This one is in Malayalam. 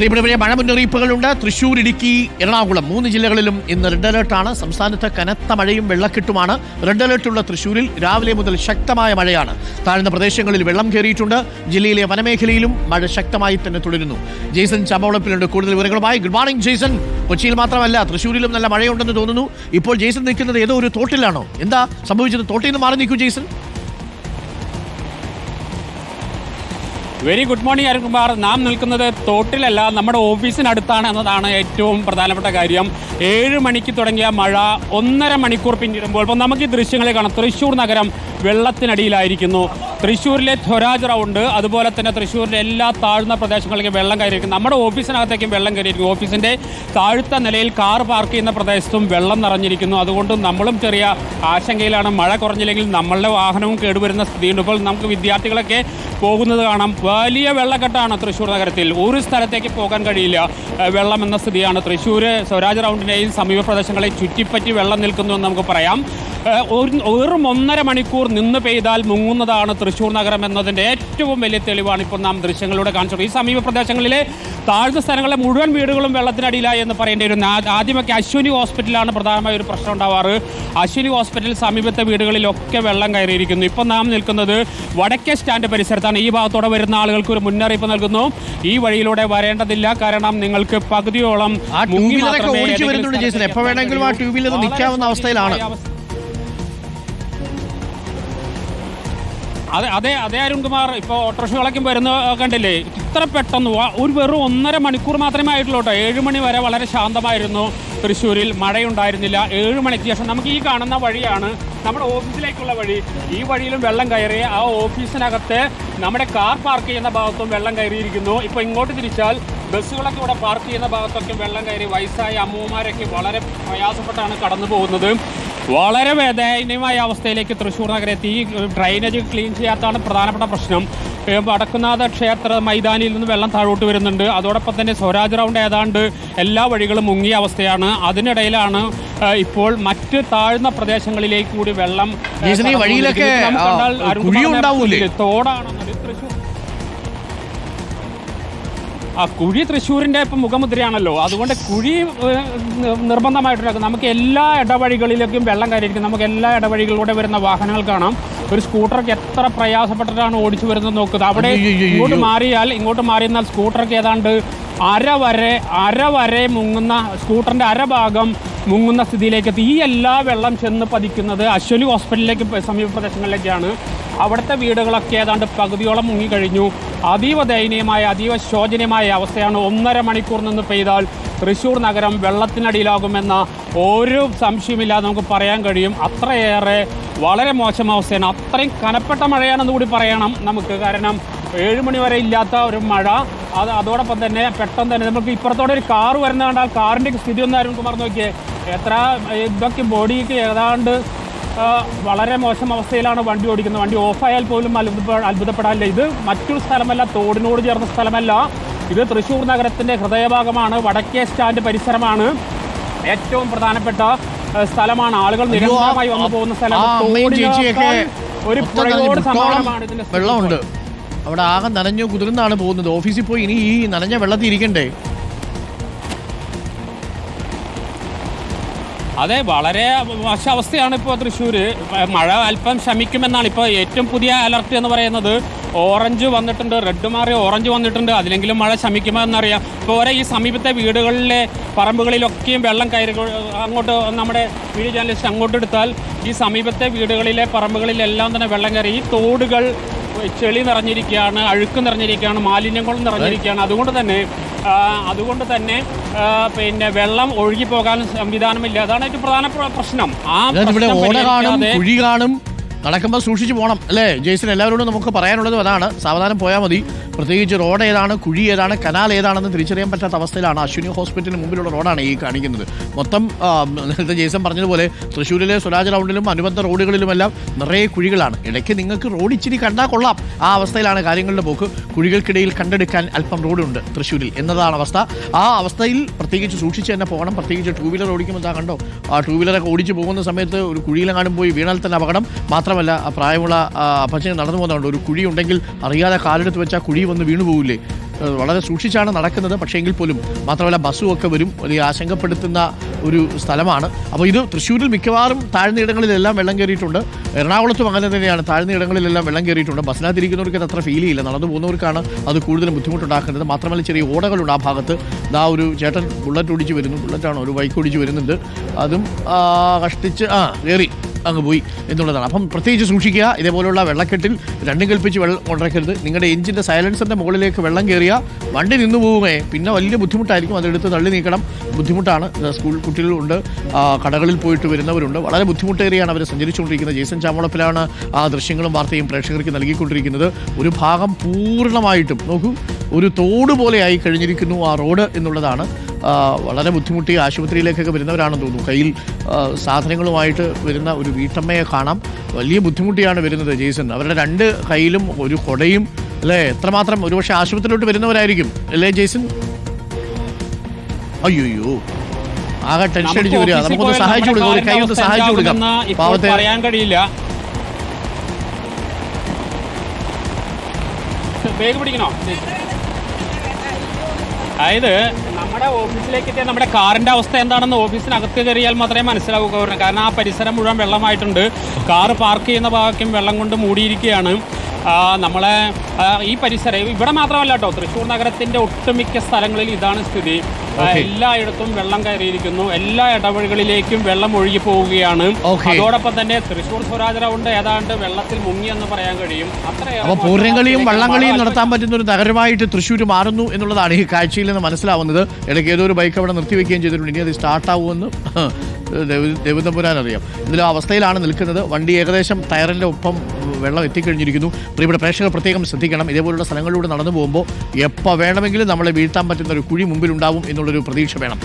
പ്രിയപ്പെട്ടവരെ മഴ മുന്നറിയിപ്പുകളുണ്ട് തൃശൂർ ഇടുക്കി എറണാകുളം മൂന്ന് ജില്ലകളിലും ഇന്ന് റെഡ് അലേർട്ടാണ് സംസ്ഥാനത്ത് കനത്ത മഴയും വെള്ളക്കെട്ടുമാണ്. റെഡ് അലേർട്ടുള്ള തൃശൂരിൽ രാവിലെ മുതൽ ശക്തമായ മഴയാണ്. താഴ്ന്ന പ്രദേശങ്ങളിൽ വെള്ളം കയറിയിട്ടുണ്ട്. ജില്ലയിലെ വനമേഖലയിലും മഴ ശക്തമായി തന്നെ തുടരുന്നു. ജെയ്സൺ ചമ്പവളപ്പിലുണ്ട് കൂടുതൽ വിവരങ്ങളുമായി ഗുഡ് മോർണിംഗ് ജെയ്സൺ കൊച്ചിയിൽ മാത്രമല്ല തൃശൂരിലും നല്ല മഴയുണ്ടെന്ന് തോന്നുന്നു. ഇപ്പോൾ ജെയ്സൺ നിൽക്കുന്നത് ഏതോ ഒരു തോട്ടിലാണോ? എന്താ സംഭവിച്ചത്? തോട്ടിൽ നിന്ന് മാറി നിൽക്കൂ Jaison very good morning Arunkumar നാം നിൽക്കുന്നത് തോട്ടിലല്ല നമ്മുടെ ഓഫീസിനടുത്താണ് എന്നതാണ് ഏറ്റവും പ്രധാനപ്പെട്ട കാര്യം. ഏഴ് മണിക്ക് തുടങ്ങിയ മഴ ഒന്നര മണിക്കൂർ പിന്നിടുമ്പോൾ ഇപ്പോൾ നമുക്ക് ഈ ദൃശ്യങ്ങളെ കാണാം. തൃശ്ശൂർ നഗരം വെള്ളത്തിനടിയിലായിരിക്കുന്നു. തൃശ്ശൂരിലെ ധ്വരാജറ റൗണ്ട് അതുപോലെ തന്നെ തൃശ്ശൂരിലെ എല്ലാ താഴ്ന്ന പ്രദേശങ്ങളിലേക്കും വെള്ളം കയറിയിരിക്കുന്നു. നമ്മുടെ ഓഫീസിനകത്തേക്കും വെള്ളം കയറിയിരിക്കും ഓഫീസിന്റെ താഴ്ത്ത നിലയിൽ കാർ പാർക്ക് ചെയ്യുന്ന പ്രദേശത്തും വെള്ളം നിറഞ്ഞിരിക്കുന്നു. അതുകൊണ്ട് നമ്മളും ചെറിയ ആശങ്കയിലാണ്. മഴ കുറഞ്ഞില്ലെങ്കിൽ നമ്മളുടെ വാഹനവും കേടുവരുന്ന സ്ഥിതിയുണ്ട്. ഇപ്പോൾ നമുക്ക് വിദ്യാർത്ഥികളൊക്കെ പോകുന്നത് കാണാം. വലിയ വെള്ളക്കെട്ടാണ് തൃശ്ശൂർ നഗരത്തിൽ. ഒരു സ്ഥലത്തേക്ക് പോകാൻ കഴിയില്ല. വെള്ളം എന്ന സ്ഥിതിയാണ് തൃശ്ശൂർ സ്വരാജ് റൗണ്ടിനെയും സമീപ പ്രദേശങ്ങളെ ചുറ്റിപ്പറ്റി വെള്ളം നിൽക്കുന്നു എന്ന് നമുക്ക് പറയാം. ഒരു- വെറും ഒന്നര മണിക്കൂർ നിന്ന് പെയ്താൽ മുങ്ങുന്നതാണ് തൃശ്ശൂർ നഗരം എന്നതിന്റെ ഏറ്റവും വലിയ തെളിവാണ് ഇപ്പോൾ നാം ദൃശ്യങ്ങളിലൂടെ കാണിച്ചത്. ഈ സമീപ പ്രദേശങ്ങളിലെ താഴ്ന്ന സ്ഥലങ്ങളിലെ മുഴുവൻ വീടുകളും വെള്ളത്തിനടിയിലായി എന്ന് പറയേണ്ടി വരും. ആ- ആദ്യമൊക്കെ അശ്വിനി ഹോസ്പിറ്റലാണ് പ്രധാനമായ ഒരു പ്രശ്നം ഉണ്ടാവാറ്. അശ്വിനി ഹോസ്പിറ്റൽ സമീപത്തെ വീടുകളിലൊക്കെ വെള്ളം കയറിയിരിക്കുന്നു. ഇപ്പോൾ നാം നിൽക്കുന്നത് വടക്കേ സ്റ്റാൻഡ് പരിസരത്താണ്. ഈ ഭാഗത്തോടെ വരുന്ന ആളുകൾക്ക് ഒരു മുന്നറിയിപ്പ് നൽകുന്നു. ഈ വഴിയിലൂടെ വരേണ്ടതില്ല. കാരണം നിങ്ങൾക്ക് പകുതിയോളം ഓടിച്ചു വരുന്നുണ്ട് സ്ഥലത്തേക്ക് എപ്പോൾ വേണമെങ്കിലും ആ ട്യൂബിൽ നിൽക്കാവുന്ന അവസ്ഥയിലാണ്. അതെ അതെ അതെ അരുൺകുമാർ. ഇപ്പോൾ ഓട്ടോറിക്ഷ വിളക്കും വരുന്ന കണ്ടില്ലേ? ഇത്ര പെട്ടെന്ന് ഒരു വെറും ഒന്നര മണിക്കൂർ മാത്രമേ ആയിട്ടുള്ളൂ കേട്ടോ ഏഴ് മണി വരെ വളരെ ശാന്തമായിരുന്നു തൃശ്ശൂരിൽ. മഴയുണ്ടായിരുന്നില്ല. ഏഴ് മണിക്ക് ശേഷം നമുക്ക് ഈ കാണുന്ന വഴിയാണ് നമ്മുടെ ഓഫീസിലേക്കുള്ള വഴി. ഈ വഴിയിലും വെള്ളം കയറി ആ ഓഫീസിനകത്ത് നമ്മുടെ കാർ പാർക്ക് ചെയ്യുന്ന ഭാഗത്തും വെള്ളം കയറിയിരിക്കുന്നു. ഇപ്പോൾ ഇങ്ങോട്ട് തിരിച്ചാൽ ബസ്സുകളൊക്കെ ഇവിടെ പാർക്ക് ചെയ്യുന്ന ഭാഗത്തൊക്കെ വെള്ളം കയറി വയസ്സായ അമ്മൂമാരൊക്കെ വളരെ പ്രയാസപ്പെട്ടാണ് കടന്നു പോകുന്നത്. വളരെ വേദനീയമായ അവസ്ഥയിലേക്ക് തൃശ്ശൂർ നഗരത്തി. ഈ ഡ്രൈനേജ് ക്ലീൻ ചെയ്യാത്തതാണ് പ്രധാനപ്പെട്ട പ്രശ്നം. വടക്കുന്നാഥ ക്ഷേത്ര മൈതാനിയിൽ നിന്ന് വെള്ളം താഴോട്ട് വരുന്നുണ്ട്. അതോടൊപ്പം തന്നെ സ്വരാജ് റൗണ്ട് ഏതാണ്ട് എല്ലാ വഴികളും മുങ്ങിയ അവസ്ഥയാണ്. അതിനിടയിലാണ് ഇപ്പോൾ മറ്റ് താഴ്ന്ന പ്രദേശങ്ങളിലേക്ക് കൂടി വെള്ളം ഏ, ആ, കുഴി തൃശ്ശൂരിന്റെ ഇപ്പം മുഖമുദ്രയാണല്ലോ. അതുകൊണ്ട് കുഴി നിർബന്ധമായിട്ടുണ്ടാക്കും നമുക്ക് എല്ലാ ഇടവഴികളിലേക്കും വെള്ളം കയറിയിരിക്കും. നമുക്ക് എല്ലാ ഇടവഴികളിലൂടെ വരുന്ന വാഹനങ്ങൾ കാണാം. ഒരു സ്കൂട്ടർക്ക് എത്ര പ്രയാസപ്പെട്ടിട്ടാണ് ഓടിച്ചു വരുന്നത് നോക്കുന്നത്. അവിടെ ഇങ്ങോട്ട് മാറിയാൽ ഇങ്ങോട്ട് മാറിയെന്നാൽ സ്കൂട്ടർക്ക് ഏതാണ്ട് അര വരെ അര വരെ മുങ്ങുന്ന സ്കൂട്ടറിന്റെ അരഭാഗം മുങ്ങുന്ന സ്ഥിതിയിലേക്ക് എത്തി. ഈ എല്ലാ വെള്ളം ചെന്ന് പതിക്കുന്നത് അശ്വനി ഹോസ്പിറ്റലിലേക്ക് സമീപ പ്രദേശങ്ങളിലേക്കാണ്. അവിടുത്തെ വീടുകളൊക്കെ ഏതാണ്ട് പകുതിയോളം മുങ്ങിക്കഴിഞ്ഞു. അതീവ ദയനീയമായ അതീവ ശോചനീയമായ അവസ്ഥയാണ് ഒന്നര മണിക്കൂർ നിന്ന് പെയ്താൽ തൃശ്ശൂർ നഗരം വെള്ളത്തിനടിയിലാകുമെന്ന ഒരു സംശയമില്ലാതെ നമുക്ക് പറയാൻ കഴിയും. അത്രയേറെ വളരെ മോശം അവസ്ഥയാണ്. അത്രയും കനപ്പെട്ട മഴയാണെന്ന് കൂടി പറയണം നമുക്ക്. കാരണം ഏഴ് മണി വരെ ഇല്ലാത്ത ഒരു മഴ. അത് അതോടൊപ്പം തന്നെ പെട്ടെന്ന് തന്നെ നമുക്ക് ഇപ്പുറത്തോടെ ഒരു കാറ് വരുന്ന കണ്ടാൽ കാറിന്റെ സ്ഥിതി ഒന്ന് ആരും കുമാർ നോക്കിയേ. എത്ര ഇതൊക്കെ ബോഡിക്ക് ഏതാണ്ട് വളരെ മോശം അവസ്ഥയിലാണ് വണ്ടി ഓടിക്കുന്നത്. വണ്ടി ഓഫായാൽ പോലും അത്ഭുത അത്ഭുതപ്പെടാനില്ല. ഇത് മറ്റൊരു സ്ഥലമല്ല തോടിനോട് ചേർന്ന സ്ഥലമല്ല. ഇത് തൃശ്ശൂർ നഗരത്തിന്റെ ഹൃദയഭാഗമാണ്. വടക്കേ സ്റ്റാൻഡ് പരിസരമാണ്. ഏറ്റവും പ്രധാനപ്പെട്ട സ്ഥലമാണ്. ആളുകൾ നിരന്തരമായി വന്നു പോകുന്ന സ്ഥലമാണ് ഒരു പുഴയോട് സമാനമാണ് ഇതിന്റെ വെള്ളമുണ്ട്. അവിടെ ആകെ നനഞ്ഞു കുതിർന്നാണ് പോകുന്നത്. ഓഫീസിൽ പോയി ഇനി ഈ നനഞ്ഞ വെള്ളത്തിൽ ഇരിക്കണ്ടേ? അതെ വളരെ അവസ്ഥയാണ് ഇപ്പോൾ തൃശ്ശൂർ മഴ അല്പം ശമിക്കുമെന്നാണ് ഇപ്പോൾ ഏറ്റവും പുതിയ അലർട്ട് എന്ന് പറയുന്നത്. ഓറഞ്ച് വന്നിട്ടുണ്ട് റെഡ് മാറി ഓറഞ്ച് വന്നിട്ടുണ്ട്. അതിലെങ്കിലും മഴ ശമിക്കുമോ എന്നറിയാം. ഇപ്പോൾ ഓരോ ഈ സമീപത്തെ വീടുകളിലെ പറമ്പുകളിലൊക്കെയും വെള്ളം കയറി അങ്ങോട്ട് നമ്മുടെ വീഡിയോ ജേർണലിസ്റ്റ് അങ്ങോട്ട് എടുത്താൽ ഈ സമീപത്തെ വീടുകളിലെ പറമ്പുകളിലെല്ലാം തന്നെ വെള്ളം കയറി. ഈ തോടുകൾ ചെളി നിറഞ്ഞിരിക്കുകയാണ് അഴുക്ക് നിറഞ്ഞിരിക്കുകയാണ് മാലിന്യങ്ങൾ നിറഞ്ഞിരിക്കുകയാണ്. അതുകൊണ്ട് തന്നെ അതുകൊണ്ട് തന്നെ പിന്നെ വെള്ളം ഒഴുകി പോകാൻ സംവിധാനമില്ല. അതാണ് ഏറ്റവും പ്രധാന പ്രശ്നം. ആ ഓട കാണും കുഴി കാണും നടക്കുമ്പോൾ സൂക്ഷിച്ചു പോകണം അല്ലേ ജെയ്സൺ എല്ലാവരോടും നമുക്ക് പറയാനുള്ളത് അതാണ്. സാവധാനം പോയാൽ മതി. പ്രത്യേകിച്ച് റോഡ് ഏതാണ് കുഴി ഏതാണ് കനാൽ ഏതാണെന്ന് തിരിച്ചറിയാൻ പറ്റാത്ത അവസ്ഥയിലാണ് അശ്വിനി ഹോസ്പിറ്റലിന് മുമ്പിലുള്ള റോഡാണ് ഈ കാണിക്കുന്നത്. മൊത്തം നേരത്തെ ജെയ്സൺ പറഞ്ഞതുപോലെ തൃശ്ശൂരിലെ സ്വരാജ് റൗണ്ടിലും അനുബന്ധ റോഡുകളിലുമെല്ലാം നിറയെ കുഴികളാണ്. ഇടയ്ക്ക് നിങ്ങൾക്ക് റോഡ് ഇച്ചിരി കണ്ടാൽ കൊള്ളാം. ആ അവസ്ഥയിലാണ് കാര്യങ്ങളുടെ പോക്ക്. കുഴികൾക്കിടയിൽ കണ്ടെടുക്കാൻ അല്പം റോഡുണ്ട് തൃശ്ശൂരിൽ. എന്നതാണ് അവസ്ഥ. ആ അവസ്ഥയിൽ പ്രത്യേകിച്ച് സൂക്ഷിച്ച് തന്നെ പോകണം. പ്രത്യേകിച്ച് ടൂ വീലർ ഓടിക്കുമ്പോൾ താ കണ്ടോ? ആ ടൂ വീലറൊക്കെ ഓടിച്ച് പോകുന്ന സമയത്ത് ഒരു കുഴിയിലെങ്ങാനും പോയി വീണാൽ തന്നെ അപകടം. മാത്രമല്ല പ്രായമുള്ള അപ്പച്ചന് നടന്നു പോകുന്നുണ്ട് ഒരു കുഴി ഉണ്ടെങ്കിൽ അറിയാതെ കാലെടുത്ത് വെച്ചാൽ കുഴി വന്ന് വീണു പോകില്ലേ വളരെ സൂക്ഷിച്ചാണ് നടക്കുന്നത്. പക്ഷേ എങ്കിൽ പോലും മാത്രമല്ല ബസ്സും ഒക്കെ വരും വലിയ ആശങ്കപ്പെടുത്തുന്ന ഒരു സ്ഥലമാണ്. അപ്പോൾ ഇത് തൃശ്ശൂരിൽ മിക്കവാറും താഴ്ന്ന ഇടങ്ങളിലെല്ലാം വെള്ളം കയറിയിട്ടുണ്ട്. എറണാകുളത്തും അങ്ങനെ തന്നെയാണ്. താഴ്ന്ന ഇടങ്ങളിലെല്ലാം വെള്ളം കയറിയിട്ടുണ്ട്. ബസ്സിനകത്തിരിക്കുന്നവർക്ക് അത് അത്ര ഫീൽ ചെയ്യില്ല. നടന്നു പോകുന്നവർക്കാണ് അത് കൂടുതലും ബുദ്ധിമുട്ടുണ്ടാക്കുന്നത്. മാത്രമല്ല ചെറിയ ഓടകളുണ്ട് ആ ഭാഗത്ത്. ഇതാ ഒരു ചേട്ടൻ ബുള്ളറ്റ് ഓടിച്ച് വരുന്നു. ബുള്ളറ്റാണ് ഒരു ബൈക്ക് ഓടിച്ച് വരുന്നുണ്ട്. അതും കഷ്ടിച്ച് ആ കയറി. അങ്ങ് പോയി എന്നുള്ളതാണ്. അപ്പം പ്രത്യേകിച്ച് സൂക്ഷിക്കുക ഇതേപോലുള്ള വെള്ളക്കെട്ടിൽ രണ്ടും കൽപ്പിച്ച് വെള്ളം കൊണ്ടിരിക്കരുത് നിങ്ങളുടെ എഞ്ചിന്റെ സൈലൻസറിന്റെ മുകളിലേക്ക് വെള്ളം കയറിയ വണ്ടി നിന്നു പോകുമേ പിന്നെ വലിയ ബുദ്ധിമുട്ടായിരിക്കും അതെടുത്ത് തള്ളി നീക്കണം. ബുദ്ധിമുട്ടാണ്. സ്കൂൾ കുട്ടികളുണ്ട് കടകളിൽ പോയിട്ട് വരുന്നവരുണ്ട്. വളരെ ബുദ്ധിമുട്ടേറിയാണ് അവർ സഞ്ചരിച്ചുകൊണ്ടിരിക്കുന്നത്. ജേസൺ ചാമോളപ്പിലാണ് ആ ദൃശ്യങ്ങളും വാർത്തയും പ്രേക്ഷകർക്ക് നൽകിക്കൊണ്ടിരിക്കുന്നത്. ഒരു ഭാഗം പൂർണമായിട്ടും നോക്കൂ ഒരു തോട് പോലെയായി കഴിഞ്ഞിരിക്കുന്നു ആ റോഡ് എന്നുള്ളതാണ്. വളരെ ബുദ്ധിമുട്ടി ആശുപത്രിയിലേക്കൊക്കെ വരുന്നവരാണെന്ന് തോന്നുന്നു. കയ്യിൽ സാധനങ്ങളുമായിട്ട് വരുന്ന ഒരു വീട്ടമ്മയെ കാണാം. വലിയ ബുദ്ധിമുട്ടിയാണ് വരുന്നത് ജെയ്സൺ. അവരുടെ രണ്ട് കയ്യിലും ഒരു കൊടയും അല്ലേ? എത്രമാത്രം ഒരുപക്ഷെ ആശുപത്രിയിലോട്ട് വരുന്നവരായിരിക്കും. അല്ലേ ജെയ്സൺ? അയ്യോ ആകെ ടെൻഷൻ അടിച്ച് വരിക. നമുക്കൊന്ന് സഹായിച്ചു കൊടുക്കാം. ഒരു കൈ ഒന്ന് സഹായിച്ചു കൊടുക്കാം. പാവത്തെ പറയാൻ കഴിയില്ല. ബാഗ് പിടിക്കണോ? അതായത് നമ്മുടെ ഓഫീസിലേക്ക് എത്തിയ നമ്മുടെ കാറിന്റെ അവസ്ഥ എന്താണെന്ന് ഓഫീസിനകത്ത് കയറിയാൽ മാത്രമേ മനസ്സിലാവൂ കാരണം ആ പരിസരം മുഴുവൻ വെള്ളമായിട്ടുണ്ട്. കാർ പാർക്ക് ചെയ്യുന്ന ഭാഗം വെള്ളം കൊണ്ട് മൂടിയിരിക്കുകയാണ്. നമ്മളെ ഈ പരിസരം ഇവിടെ മാത്രമല്ല കേട്ടോ തൃശ്ശൂർ നഗരത്തിന്റെ ഒട്ടുമിക്ക സ്ഥലങ്ങളിൽ ഇതാണ് സ്ഥിതി. എല്ലായിടത്തും വെള്ളം കയറിയിരിക്കുന്നു. എല്ലാ ഇടവഴികളിലേക്കും വെള്ളം ഒഴുകി പോവുകയാണ്. അതോടൊപ്പം തന്നെ തൃശൂർ സ്വരാജ് റൗണ്ട് ഏതാണ്ട് വെള്ളത്തിൽ മുങ്ങി എന്ന് പറയാൻ കഴിയും. പൂരംകളിയും മോശം വള്ളംകളിയും നടത്താൻ പറ്റുന്ന ഒരു നഗരമായിട്ട് തൃശ്ശൂർ മാറുന്നു എന്നുള്ളതാണ് ഈ കാഴ്ചയിൽ നിന്ന് മനസ്സിലാവുന്നത്. ഇടയ്ക്ക് ഏതോ ഒരു ബൈക്ക് അവിടെ നിർത്തിവെക്കുകയും ചെയ്തിട്ടുണ്ട്. ഇനി അത് സ്റ്റാർട്ടാവുമെന്ന് ദേവതപുരാൻ അറിയാം. ഇതിലും അവസ്ഥയിലാണ് നിൽക്കുന്നത്. വണ്ടി ഏകദേശം ടയറിന്റെ ഒപ്പം വെള്ളം എത്തിക്കഴിഞ്ഞിരിക്കുന്നു. ഇവിടെ പ്രേക്ഷകർ പ്രത്യേകം ശ്രദ്ധിക്കണം. ഇതേപോലുള്ള സ്ഥലങ്ങളിലൂടെ നടന്നു പോകുമ്പോൾ എപ്പോൾ വേണമെങ്കിലും നമ്മളെ വീഴ്ത്താൻ പറ്റുന്ന ഒരു കുഴി മുമ്പിലുണ്ടാവും എന്നുള്ളൊരു പ്രതീക്ഷ വേണം.